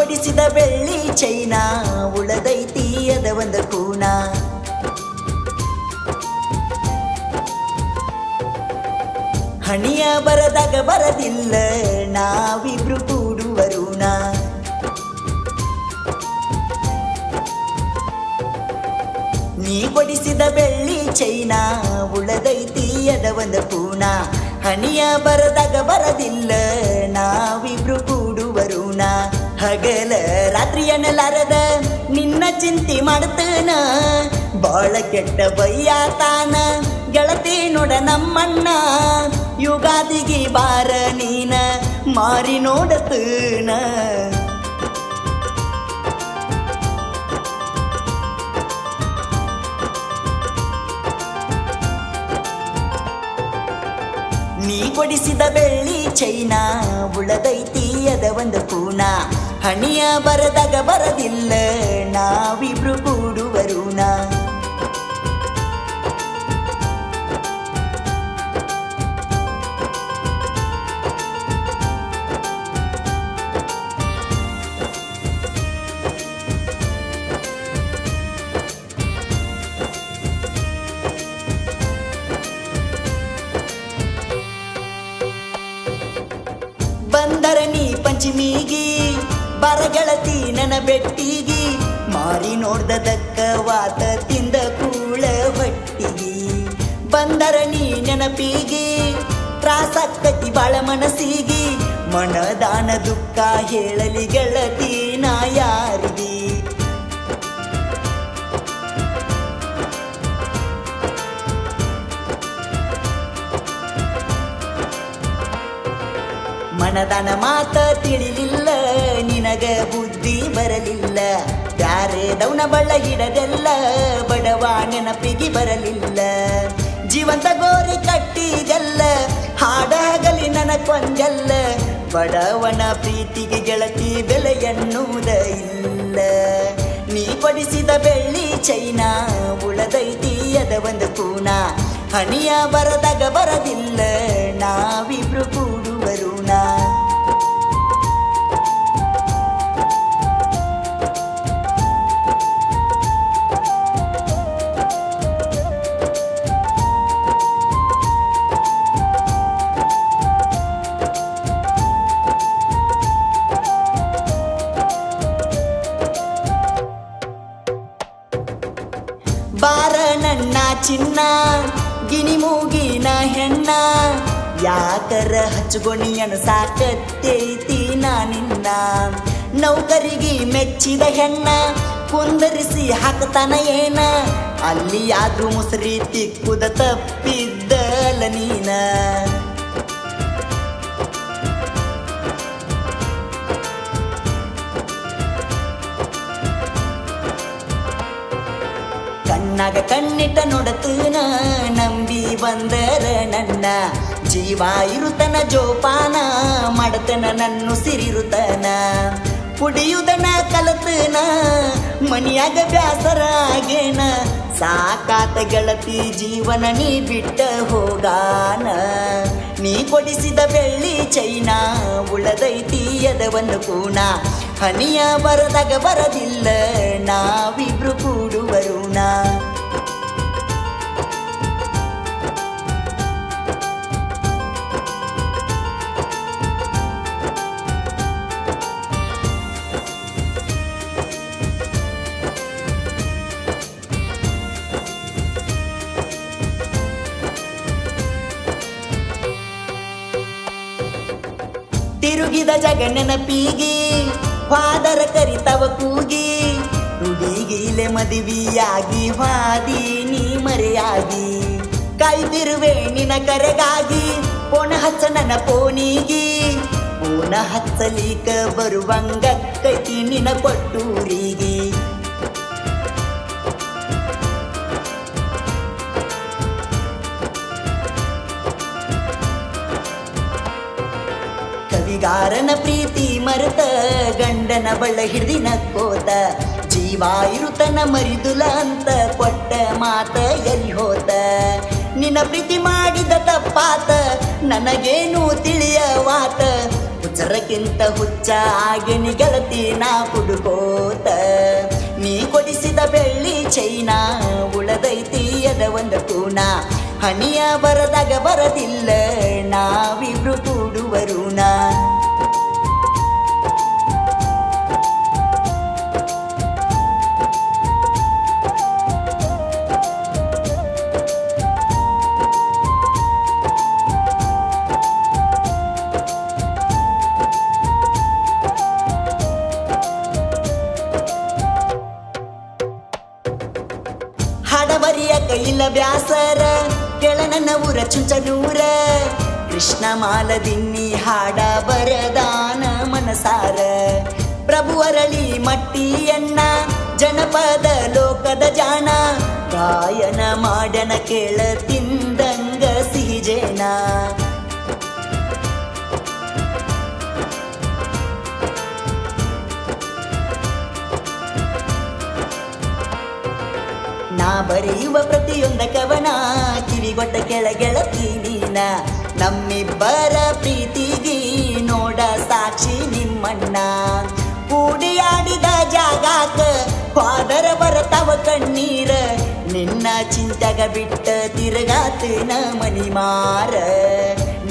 ಕೊಡಿಸಿದ ಬೆಳ್ಳಿ ಚೈನಾ ಉಳದೈತಿ ಅದ ಒಂದು ಕೂನ ಹಣಿಯ ಬರದಾಗ ಬರದಿಲ್ಲ ನಾವಿಬ್ರು ಕೂಡುವರುಣ ನೀ ಕೊಡಿಸಿದ ಬೆಳ್ಳಿ ಚೈನಾ ಉಳದೈತಿ ಅದ ಒಂದು ಪೂಣ ಹಣಿಯ ಬರದಾಗ ಬರದಿಲ್ಲ ಎನ್ನಲಾರದ ನಿನ್ನ ಚಿಂತೆ ಮಾಡ್ತೇನ? ಬಾಳ ಕೆಟ್ಟ ಬಯ್ಯಾತಾನ ಗೆಳತಿ ನೋಡ ನಮ್ಮಣ್ಣ, ಯುಗಾದಿಗೆ ಬಾರ ನೀನ ಮಾರಿ ನೋಡತೇನ? ನೀ ಕೊಡಿಸಿದ ಬೆಳ್ಳಿ ಚೈನಾ, ಉಳದೈತಿ ಅದ ಒಂದು ಕೂನ ಹಣಿಯ ಬರದಾಗ ಬರದಿಲ್ಲ ನಾವಿಬ್ರು ಕೂಡುವರುಣ ಬಂದರ ನೀ ಪಂಚಮಿಗಿ ಬರಗೆಳತಿ ನನ್ನ ಬೆಟ್ಟಿಗಿ. ಮಾರಿ ನೋಡ್ದದಕ್ಕ ವಾತ ತಿಂದ ಕೂಳ ಬಟ್ಟಿಗಿ ಬಂದರ ನೀ ನೆನಪಿಗಿ ತ್ರಾಸಕ್ಕತಿ ಬಾಳ ಮನಸ್ಸಿಗಿ. ಮನದಾನ ದುಃಖ ಹೇಳಲಿ ಗೆಳತಿ, ನಾ ಯಾರಿಗಿ? ಮನದನ ಮಾತ ತಿಳಿಲಿಲ್ಲ, ನಿನಗ ಬುದ್ಧಿ ಬರಲಿಲ್ಲ. ಯಾರೇ ದೌನ ಬಳ್ಳ ಹಿಡದೆಲ್ಲ, ಬಡವ ನೆನಪಿಗೆ ಬರಲಿಲ್ಲ. ಜೀವಂತ ಗೋರಿ ಕಟ್ಟಿದೆಲ್ಲ ಹಾಡಾಗಲಿ ಕೊಂಜಲ್ಲ ಬಡವನ ಪ್ರೀತಿಗೆ ಗೆಳತಿ ಬೆಲೆಯನ್ನುವುದ ಇಲ್ಲ. ನೀ ಪಡಿಸಿದ ಬೆಳ್ಳಿ ಚೈನಾ, ಉಳದೈತಿ ಅದ ಒಂದು ಕೂನ. ಹಣಿಯ ಬರದಾಗ ಬರದಿಲ್ಲ, ನಾವಿಬ್ರು ಕೂಡುವರು ಬಾರ ನನ್ನ ಚಿನ್ನ ಗಿನಿ ಮೂಗಿನ ಹೆಣ್ಣ. ಯಾಕರ ಹಚ್ಚುಗೊಣಿಯನು ಸಾಕತ್ತೈತಿ ನಾ ನಿನ್ನ? ನೌಕರಿಗೆ ಮೆಚ್ಚಿದ ಹೆಣ್ಣ, ಕುಂದರಿಸಿ ಹಾಕತನ ಏನ? ಅಲ್ಲಿ ಆದ್ರೂ ಮುಸರಿ ತಿಕ್ಕುದ ತಪ್ಪಿದ್ದಲ ನೀನ? ಕಣ್ಣಾಗ ಕಣ್ಣಿಟ್ಟ ನೋಡತನ ನಂಬಿ ಬಂದರ ನನ್ನ. ಜೀವ ಇರುತನ, ಜೋಪಾನ ಮಾಡತನ, ನನ್ನು ಸಿರಿರುತನ. ಕುಡಿಯುದನ, ಕಲತನ, ಮನಿಯಾಗ ಬ್ಯಾಸರಾಗೇನ. ಸಾಕಾತ ಗೆಳತಿ ಜೀವನ ನೀ ಬಿಟ್ಟ ಹೋಗಾನ. ನೀ ಕೊಡಿಸಿದ ಬೆಳ್ಳಿ ಚೈನಾ, ಉಳದೈತಿ ಅದವನ್ನು ಕೂಣ ಹನಿಯ ಬರದಾಗ ಬರದಿಲ್ಲ ನಾವಿಬ್ರು ಕೂಡುವರು ತಿರುಗಿದ ಜಗನ್ನನ ನೆನಪಿಗಿ ಫಾದರ ಕರಿತವ ಕೂಗಿ ತುಡಿಗಿಲೆ ಮದುವಿಯಾಗಿ ವಾದಿ, ನೀ ಮರೆಯಾಗಿ. ಕಾಯ್ದಿರುವೆ ನಿನ ಕರೆಗಾಗಿ, ಪೋಣ ಹಚ್ಚ ನನ್ನ ಪೋನಿಗಿ. ಪೋಣ ಹಚ್ಚಲಿಕ ಬರುವಂಗ ಕೈತಿ ನಿನ ಕೊಟ್ಟೂರಿಗೆ. ಕವಿಗಾರನ ಪ್ರೀತಿ ಮರೆತ, ಗಂಡನ ಬಳ್ಳ ಹಿಡಿದಿನ ಕೋತ ಜೀವ ಇರುತನ ಮರಿದುಲ ಅಂತ ಕೊಟ್ಟ ಮಾತ ಎಲ್ಲಿ ಹೋತ? ನಿನ್ನ ಪ್ರೀತಿ ಮಾಡಿದ ತಪ್ಪಾತ, ನನಗೇನು ತಿಳಿಯವಾತ ಹುಚ್ಚರ ಹುಚ್ಚರಕ್ಕಿಂತ ಹುಚ್ಚ ಆಗಿ ಗೆಳತಿ ನಾ ಕುಡುಕೋತ. ನೀ ಕೊಡಿಸಿದ ಬೆಳ್ಳಿ ಚೈನಾ, ಉಳದೈತಿ ಅದ ಒಂದು ಕೂನ ಹನಿಯ ಬರದಾಗ ಬರದಿಲ್ಲ ಬ್ಯಾಸರ ಕೆಳ ನನ್ನ ಊರ ಚುಂಚನೂರ ಕೃಷ್ಣ ಮಾಲದಿನ್ನಿ ಹಾಡ ಬರದಾನ ಮನಸಾರ. ಪ್ರಭು ಅರಳಿ ಮಟ್ಟಿಯನ್ನ, ಜನಪದ ಲೋಕದ ಜಾಣ. ಗಾಯನ ಮಾಡನ ಕೇಳ ತಿಂದಂಗ ಸಿಹಿಜೇನ. ಬರೆಯುವ ಪ್ರತಿಯೊಂದ ಕವನ ಕಿವಿಗೊಟ್ಟ ಕೆಳಗೆಳತಿ ನೀನ. ನಮ್ಮಿಬ್ಬರ ಪ್ರೀತಿಗೆ ನೋಡ ಸಾಕ್ಷಿ ನಿಮ್ಮಣ್ಣ. ಕೂಡಿಯಾಡಿದ ಜಾಗಾಕ ಫಾದರ ಬರತವ ಕಣ್ಣೀರ. ನಿನ್ನ ಚಿಂತೆಗ ಬಿಟ್ಟ ತಿರುಗಾತನ ಮನಿ ಮಾರ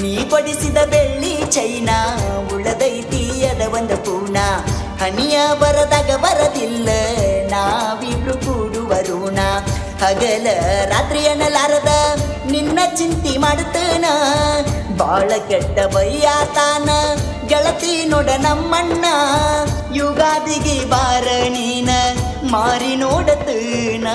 ನೀ ಕೊಡಿಸಿದ ಬೆಳ್ಳಿ ಚೈನಾ, ಉಳದೈತಿ ಅದ ಒಂದು ಪೂನ ಹನಿಯ ಬರದಾಗ ಬರದಿಲ್ಲ, ನಾವಿಬ್ರು ಕೂಡುವರುಣ ಹಗಲ ರಾತ್ರಿ ಅನ್ನಲಾರದ ನಿನ್ನ ಚಿಂತಿ ಮಾಡುತ್ತೇನ? ಬಾಳ ಕೆಟ್ಟ ಬೈಯಾತಾನ, ಗೆಳತಿ ನೋಡ ನಮ್ಮಣ್ಣ. ಯುಗಾದಿಗೆ ಬಾರ ನೀನ, ಮಾರಿ ನೋಡತನ